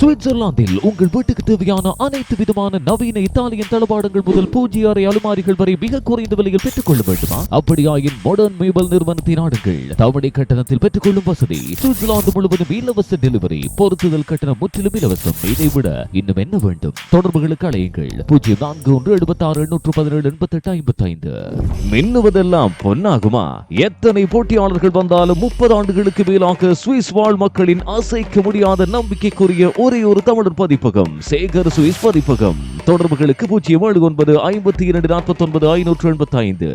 சுவிட்சர்லாந்தில் உங்கள் வீட்டுக்கு தேவையான அனைத்து விதமான நவீன இத்தாலியன் தளபாடங்கள் முதல் பூஜ்ய அறை அலுமாரிகள் வரை மிக குறைந்த விலையில் பெற்றுக் கொள்ள வேண்டுமா? அப்படியாயின் மாடர்ன் மேபல் நிறுவனத்தை நாடுங்கள் தவணை கட்டணத்தில் பெற்றுக்கொள்ளும் வசதி. சுவிட்சர்லாந்து முழுவதும் இலவச டெலிவரி பொருத்துதல் கட்டணம் முற்றிலும் இலவசம். இதை விட இன்னும் என்ன வேண்டும்? தொடர்புகளுக்கு அழையுங்கள். பூஜ்ஜியம் நான்கு ஒன்று எழுபத்தி ஆறு எண்ணூற்று பதினேழு எண்பத்தி எட்டு ஐம்பத்தி ஐந்து மின்னுவதெல்லாம் பொன்னாகுமா? எத்தனை போட்டியாளர்கள் வந்தாலும் முப்பது ஆண்டுகளுக்கு மேலாக சுவிஸ் வாழ் மக்களின் அசைக்க முடியாத நம்பிக்கைக்குரிய ஒரே ஒரு தமிழர் பதிப்பகம் சேகர் சுவிஸ் பதிப்பகம். தொடர்புகளுக்கு பூஜ்ஜியம் ஏழு ஒன்பது ஐம்பத்தி இரண்டு நாற்பத்தி ஒன்பது ஐநூற்று எண்பத்தி ஐந்து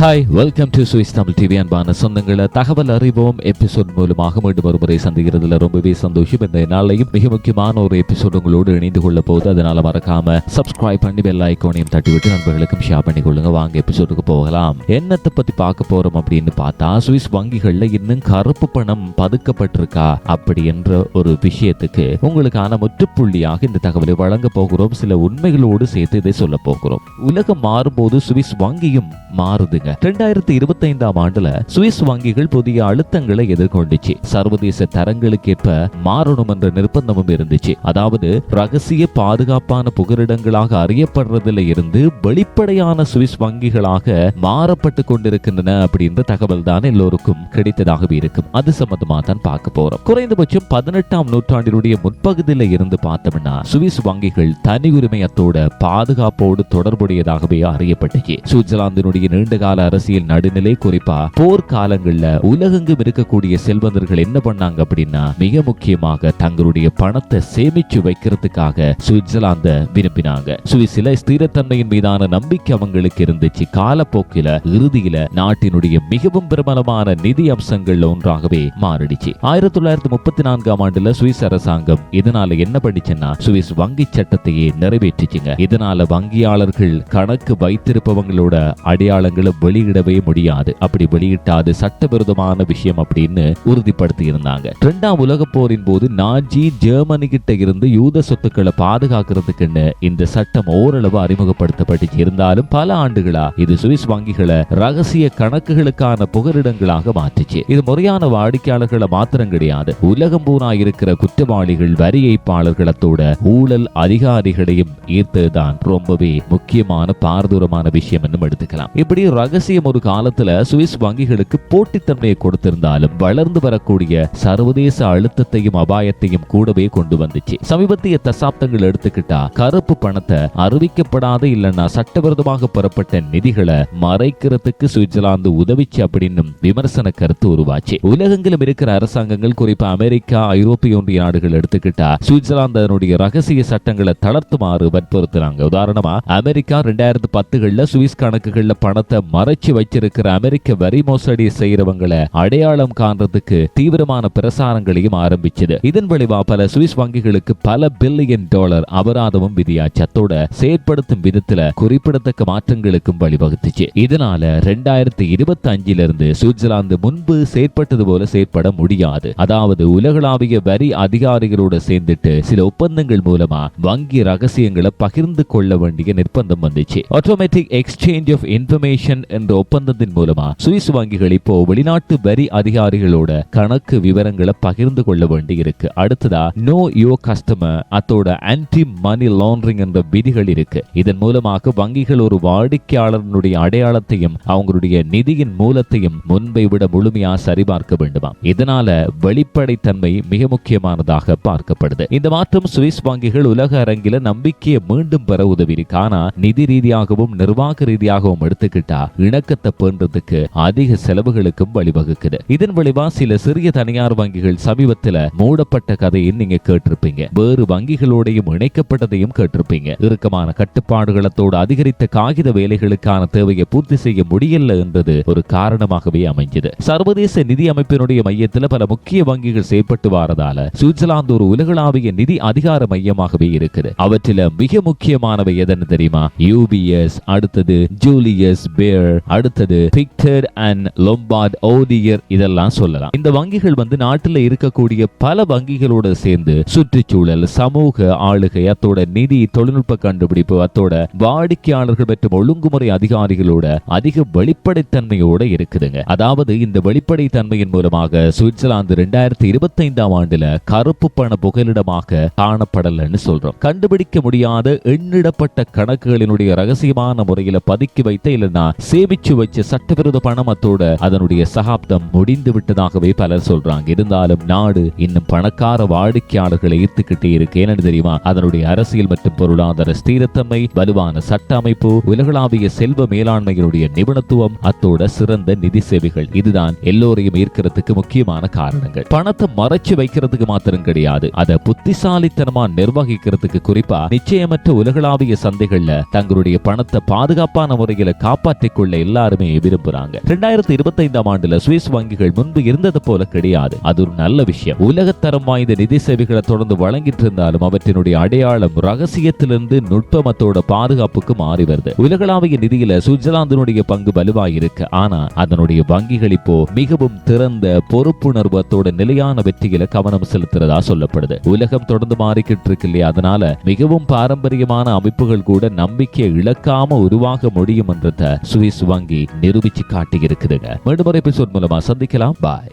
hi welcome to Swiss Tamil TV அன்பான சொந்தங்களை. தகவல் அறிவோம் எபிசோட் மூலமாக மீண்டும் ஒரு முறை சந்திக்கிறதுல ரொம்பவே சந்தோஷம். இந்த நாளையும் மிக முக்கியமான ஒரு எபிசோட் உங்களோடு இணைந்து கொள்ள போகுது. அதனால மறக்காம சப்ஸ்கிரைப் பண்ணி பெல் ஐக்கோனையும் தட்டி விட்டு நண்பர்களுக்கும் ஷேர் பண்ணி கொள்ளுங்க. வாங்க எபிசோடுக்கு போகலாம். என்னத்தை பத்தி பார்க்க போறோம் அப்படின்னு பார்த்தா சுவிஸ் வங்கிகள்ல இன்னும் கருப்பு பணம் பதுக்கப்பட்டிருக்கா? அப்படி என்ற ஒரு விஷயத்துக்கு உங்களுக்கான முற்றுப்புள்ளியாக இந்த தகவலை வழங்க போகிறோம். சில உண்மை உண்மைகளோடு சேர்த்து இதை சொல்ல போகிறோம். உலகம் மாறும்போது சுவிஸ் வங்கியும் மாறுதுங்க. ரெண்டாயிரத்தி இருபத்தி ஐந்தாம் ஆண்டுல சுவிஸ் வங்கிகள் புதிய அழுத்தங்களை எதிர்கொண்டுச்சு. சர்வதேச தரங்களுக்கேற்ப மாறணும் என்ற நிர்பந்தமும் இருந்துச்சு. அதாவது ரகசிய பாதுகாப்பான புகலிடங்களாக அறியப்படுறதுல இருந்து வெளிப்படையான சுவிஸ் வங்கிகளாக மாறப்பட்டு கொண்டிருக்கின்றன அப்படின்ற தகவல் தான் எல்லோருக்கும் கிடைத்ததாகவே இருக்கும். அது சம்பந்தமா தான் பார்க்க போறோம். குறைந்தபட்சம் பதினெட்டாம் நூற்றாண்டினுடைய முற்பகுதியில இருந்து பார்த்தோம்னா சுவிஸ் வங்கிகள் தனி உரிமை உரிமையத்தோட பாதுகாப்போடு தொடர்புடையதாகவே அறியப்பட்டது. சுவிட்சர்லாந்தினுடைய நீண்டகால அரசியல் நடுநிலை குறிப்பா போர்க்காலங்கள்ல உலகெங்கும் இருக்கக்கூடிய செல்வந்தர்கள் என்ன பண்ணாங்க அப்படின்னா மிக முக்கியமாக தங்களுடைய பணத்தை சேமிச்சு வைக்கிறதுக்காக சுவிட்சர்லாந்த விரும்பினாங்க. சுவிஸ்ல ஸ்திரத்தன்மையின் மீதான நம்பிக்கை அவங்களுக்கு இருந்துச்சு. காலப்போக்கில இறுதியில நாட்டினுடைய மிகவும் பிரபலமான நிதி அம்சங்கள்ல ஒன்றாகவே மாறிடுச்சு. ஆயிரத்தி தொள்ளாயிரத்தி முப்பத்தி நான்காம் ஆண்டுல சுவிஸ் அரசாங்கம் இதனால என்ன பண்ணிச்சுன்னா சுவிஸ் வங்கி சட்டத்தையே நிறைவேற்றி நிறைவேற்றிச்சுங்க இதனால வங்கியாளர்கள் கணக்கு வைத்திருப்பவங்களோட அடையாளங்களை வெளியிடவே முடியாது. அப்படி வெளியிட்டாது சட்டவிரோதமான விஷயம் அப்படின்னு உறுதிப்படுத்தி இருந்தாங்க இரண்டாம் உலக போரின் போது நாஜி ஜெர்மனி கிட்ட இருந்து யூத சொத்துக்களை பாதுகாக்கிறதுக்குன்னு இந்த சட்டம் ஓரளவு அறிமுகப்படுத்தப்பட்டுச்சு இருந்தாலும் பல ஆண்டுகளா இது சுவிஸ் வங்கிகளை ரகசிய கணக்குகளுக்கான புகலிடங்களாக மாற்றுச்சு. இது முறையான வாடிக்கையாளர்களை மாத்திரம் கிடையாது. உலகம் பூரா இருக்கிற குற்றவாளிகள் வரி ஏய்ப்பாளர்களத்தோட ஊழல் அதிகாரிகளையும் ஈர்த்ததுதான் ரொம்பவே முக்கியமான பாரதூரமான விஷயம் என்னும் எடுத்துக்கலாம். இப்படி ரகசியம் ஒரு காலத்துல சுவிஸ் வங்கிகளுக்கு போட்டித்தன்மையை கொடுத்திருந்தாலும் வளர்ந்து வரக்கூடிய சர்வதேச அழுத்தத்தையும் அபாயத்தையும் கூடவே கொண்டு வந்துச்சு. சமீபத்திய தசாப்தங்கள் எடுத்துக்கிட்டா கருப்பு பணத்தை அறிவிக்கப்படாத இல்லைன்னா சட்டவிரோதமாக பெறப்பட்ட நிதிகளை மறைக்கிறதுக்கு சுவிட்சர்லாந்து உதவிச்சு அப்படின்னு விமர்சன கருத்து உருவாச்சு. உலகெங்கிலும் இருக்கிற அரசாங்கங்கள் குறிப்பா அமெரிக்கா ஐரோப்பிய ஒன்றிய நாடுகள் எடுத்துக்கிட்டா சுவிட்சர்லாந்து அதனுடைய ரகசிய சட்டங்களை தளர்த்துமாறு வற்புறுத்துறாங்க. உதாரணமா அமெரிக்கா ரெண்டாயிரத்து பத்துகள்ல சுவிஸ் கணக்குகள்ல பணத்தை மறைச்சு வச்சிருக்கிற அமெரிக்க வரி மோசடி செய்யறவங்களை அடையாளம் காண்றதுக்கு தீவிரமான பிரசாரங்களையும் ஆரம்பிச்சது. இதன் விளைவா பல சுவிஸ் வங்கிகளுக்கு பல பில்லியன் டாலர் அபராதமும் விதியாச்சு. அத்தோட செயற்படுத்தும் விதத்துல குறிப்பிடத்தக்க மாற்றங்களுக்கும் வழிவகுத்துச்சு. இதனால ரெண்டாயிரத்தி இருபத்தி அஞ்சுல இருந்து சுவிட்சர்லாந்து முன்பு செயற்பட்டது போல செயற்பட முடியாது. அதாவது உலகளாவிய வரி அதிகாரிகளோட சேர்ந்துட்டு சில ஒப்பந்தங்கள் மூலமா வங்கி ரகசியங்களை தகவல்களை பகிர்ந்து கொள்ள வேண்டிய நிர்பந்தம் வந்துச்சு. ஆட்டோமேட்டிக் எக்ஸ்சேஞ்ச் ஆஃப் இன்ஃபர்மேஷன் என்ற ஒப்பந்தத்தின் மூலமா சுவிஸ் வங்கிகள் இப்போ வெளிநாட்டு வரி அதிகாரிகளோட கணக்கு விவரங்களை பகிர்ந்து கொள்ள வேண்டி இருக்கு அடுத்ததா நோ யோ கஸ்டமர் அத்தோட ஆன்டி மணி லாண்டரிங் என்ற விதிகள் இருக்கு. இதன் மூலமாக வங்கிகள் ஒரு வாடிக்கையாளர்களுடைய அடையாளத்தையும் அவங்களுடைய நிதியின் மூலத்தையும் முன்பை விட முழுமையா சரிபார்க்க வேண்டுமா இதனால வெளிப்படைத்தன்மை மிக முக்கியமானதாக பார்க்கப்படுது. இந்த மாற்றம் சுவிஸ் வங்கிகள் உலக அரங்கில நம்பிக்கை நம்பிக்கையை மீண்டும் பெற உதவிருக்கு ஆனா நிதி ரீதியாகவும் நிர்வாக ரீதியாகவும் எடுத்துக்கிட்டா இணக்கத்தை பேன்றதுக்கு அதிக செலவுகளுக்கும் வழிவகுக்குது. இதன் விளைவா சில சிறிய தனியார் வங்கிகள் சமீபத்துல மூடப்பட்ட கதையை நீங்க கேட்டிருப்பீங்க. வேறு வங்கிகளோடையும் இணைக்கப்பட்டதையும் கேட்டிருப்பீங்க. இறுக்கமான கட்டுப்பாடுகளத்தோடு அதிகரித்த காகித வேலைகளுக்கான தேவையை பூர்த்தி செய்ய முடியல என்றது ஒரு காரணமாகவே அமைஞ்சது. சர்வதேச நிதி அமைப்பினுடைய மையத்தில் பல முக்கிய வங்கிகள் செயல்பட்டு வாரதால சுவிட்சர்லாந்து ஒரு உலகளாவிய நிதி அதிகார மையமாகவே இருக்குது. அவற்றில மிக முக்கியமானவை எதுன்னு தெரியுமா? யூபிஎஸ் அடுத்தது ஜூலியஸ் பேர் அடுத்தது பிக்டர் அண்ட் லொம்பார்ட் ஓடியர் இதெல்லாம் சொல்லலாம். இந்த வங்கிகள் வந்து நாட்டில் இருக்கக்கூடிய பல வங்கிகளோட சேர்ந்து சுற்றுச்சூழல் சமூக ஆளுகை அத்தோட நிதி தொழில்நுட்ப கண்டுபிடிப்பு அத்தோட வாடிக்கையாளர்கள் மற்றும் ஒழுங்குமுறை அதிகாரிகளோட அதிக வெளிப்படைத்தன்மையோட இருக்குதுங்க. அதாவது இந்த வெளிப்படைத்தன்மையின் மூலமாக சுவிட்சர்லாந்து ரெண்டாயிரத்தி இருபத்தி ஐந்தாம் ஆண்டுல கருப்பு பண புகலிடமாக காணப்படலன்னு சொல்றோம். கண்டுபிடிக்க முடியாத எண்ணிடப்பட்ட கணக்குகளினுடைய ரகசியமான முறையில பதுக்கி வைத்த இல்லைன்னா சேமிச்சு வச்ச சட்டவிரோத பணம் அத்தோட அதனுடைய சகாப்தம் முடிந்து விட்டதாகவே பலர் சொல்றாங்க. இருந்தாலும் நாடு இன்னும் பணக்கார வாடிக்கையாளர்களை ஈர்த்துக்கிட்டே இருக்கு. என்னன்னு தெரியுமா? அதனுடைய அரசியல் மற்றும் பொருளாதார ஸ்திரத்தன்மை வலுவான சட்ட அமைப்பு உலகளாவிய செல்வ மேலாண்மையினுடைய நிபுணத்துவம் அத்தோட சிறந்த நிதி சேவைகள். இதுதான் எல்லோரையும் ஈர்க்கிறதுக்கு முக்கியமான காரணங்கள். பணத்தை மறைச்சு வைக்கிறதுக்கு மாத்திரம் கிடையாது. அதை புத்திசாலித்தனமா நிர்வகிக்கிறதுக்கு குறிப்பா நிச்சய நிச்சயமற்ற உலகளாவிய சந்தைகள்ல தங்களுடைய பணத்தை பாதுகாப்பான முறையில காப்பாற்றிக் கொள்ள எல்லாருமே விரும்புறாங்க. ரெண்டாயிரத்தி இருபத்தி ஐந்தாம் ஆண்டுல சுவிஸ் வங்கிகள் முன்பு இருந்தது போல கிடையாது. அது ஒரு நல்ல விஷயம். உலகத்தரம் வாய்ந்த நிதி சேவைகளை தொடர்ந்து வழங்கிட்டு இருந்தாலும் அவற்றினுடைய அடையாளம் ரகசியத்திலிருந்து நுட்பமத்தோட பாதுகாப்புக்கு மாறி வருது. உலகளாவிய நிதியில சுவிட்சர்லாந்தினுடைய பங்கு வலுவாய் இருக்கு ஆனா அதனுடைய வங்கிகள் இப்போ மிகவும் திறந்த பொறுப்புணர்வத்தோட நிலையான வெற்றியில கவனம் செலுத்துறதா சொல்லப்படுது. உலகம் தொடர்ந்து மாறிக்கிட்டு இருக்கு இல்லையா? அதனால மிகவும் பார பாரம்பரியமான அமைப்புகள் கூட நம்பிக்கையை இழக்காம உருவாக முடியும் என்றத சுவிஸ் வங்கி நிரூபிச்சு காட்டியிருக்குதுங்க. மீண்டும் ஒரு எபிசோட் மூலமா சந்திக்கலாம். பாய்.